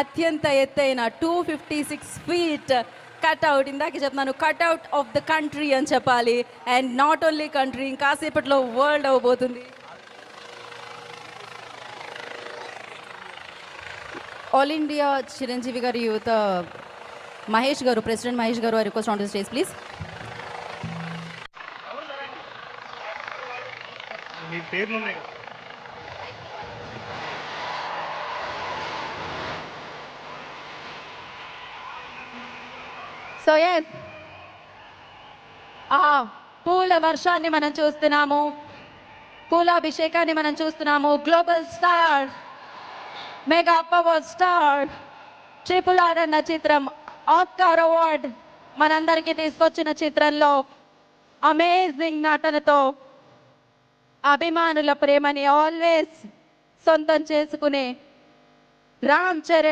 అత్యంత ఎత్తైన two fifty six feet cutout ఇందాక చెప్తున్నాను కట్అవుట్ ఆఫ్ ద కంట్రీ అని చెప్పాలి. అండ్ నాట్ ఓన్లీ కంట్రీ ఇంకాసేపట్లో వరల్డ్ అవ్వబోతుంది ఆల్ ఇండియా చిరంజీవి గారి యువత Mahesh garu president Mahesh garu request on to stage please మీ పేర్లు ఉన్నాయి సో ఎస్ ఆ పూల వర్షాన్ని మనం చూస్తున్నాము. పూలాభిషేకాన్ని మనం చూస్తున్నాము. Global star mega power star triple R అన్న చిత్రం. ఆస్కార్ అవార్డ్ మనందరికీ తీసుకొచ్చిన చిత్రంలో అమేజింగ్ నటనతో అభిమానుల ప్రేమని ఆల్వేస్ సొంతం చేసుకునే రామ్ చరణ్